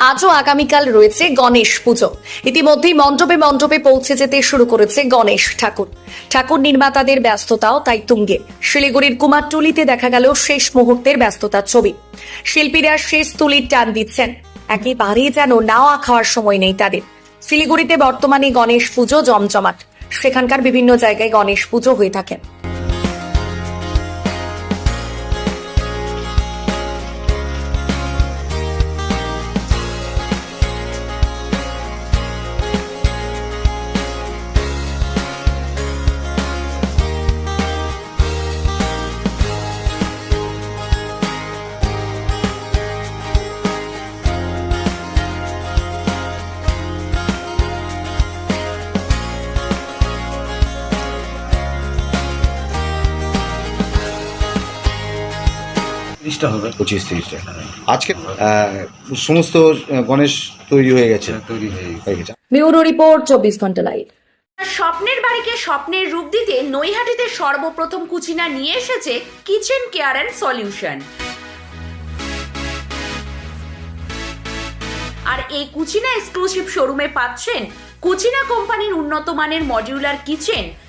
আজও আগামীকাল রয়েছে গণেশ পুজো। ইতিমধ্যেই মণ্ডপে মণ্ডপে পৌঁছে যেতে শুরু করেছে গণেশ ঠাকুর। ঠাকুর নির্মাতাদের ব্যস্ততাও তাই তুঙ্গে। শিলিগুড়ির কুমারটুলিতে দেখা গেল শেষ মুহূর্তের ব্যস্ততার ছবি। শিল্পীরা শেষ তুলির টান দিচ্ছেন। একেবারেই যেন নাওয়া খাওয়ার সময় নেই তাদের। শিলিগুড়িতে বর্তমানে গণেশ পুজো জমজমাট। সেখানকার বিভিন্ন জায়গায় গণেশ পুজো হয়ে থাকে। তিরিশটা হবে। পঁচিশ তিরিশটা। আজকে সমস্ত গণেশ তৈরি হয়ে গেছে। তৈরি হয়ে গেছে। ব্যুরো রিপোর্ট চব্বিশ ঘণ্টা লাইভ। স্বপ্নের বাড়িকে স্বপ্নের রূপ দিতে নৈহাটিতে সর্বপ্রথম কুচিনা নিয়ে এসেছে কিচেন কেয়ার অ্যান্ড সলিউশন। আর এই কুচিনা এক্সক্লুসিভ শোরুমে পাচ্ছেন কুচিনা কোম্পানির উন্নত মানের modular kitchen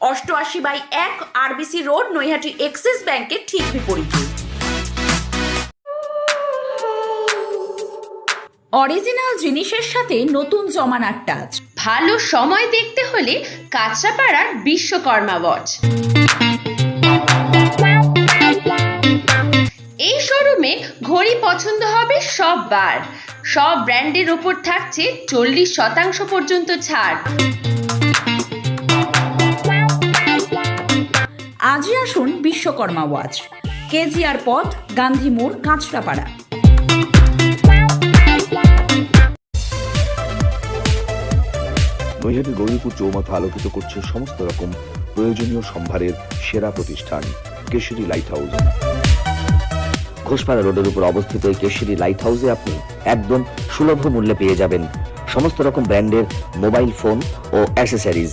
অষ্টআশি বাই এক আরবিসি রোড নৈহাটি এক্সিস ব্যাংকের ঠিক বিপরীতে অরিজিনাল জিনিসের সাথে নতুন জমানার টাচ ভালো সময় দেখতে হলে কাঁচরাপাড়ার বিশ্বকর্মা ওয়াচ এই শোরুমে ঘড়ি পছন্দ হবে সব বার সব ব্র্যান্ডের ওপর থাকছে চল্লিশ শতাংশ পর্যন্ত ছাড়। আজই আসুন বিশ্বকর্মা ওয়াচ। কেজিআর পথ, গান্ধী মোড়, কাঁচরাপাড়া। নৈহাটি গৌরীপুর চৌমাথা আলোকিত করছে সমস্ত রকম প্রয়োজনীয় সম্ভারের সেরা প্রতিষ্ঠান, কেশরী লাইট হাউস ঘোষপাড়া রোডের উপর অবস্থিত এই কেশরী লাইট হাউসে আপনি একদম সুলভ মূল্যে পেয়ে যাবেন সমস্ত রকম ব্র্যান্ডের মোবাইল ফোন ও অ্যাসেসরিজ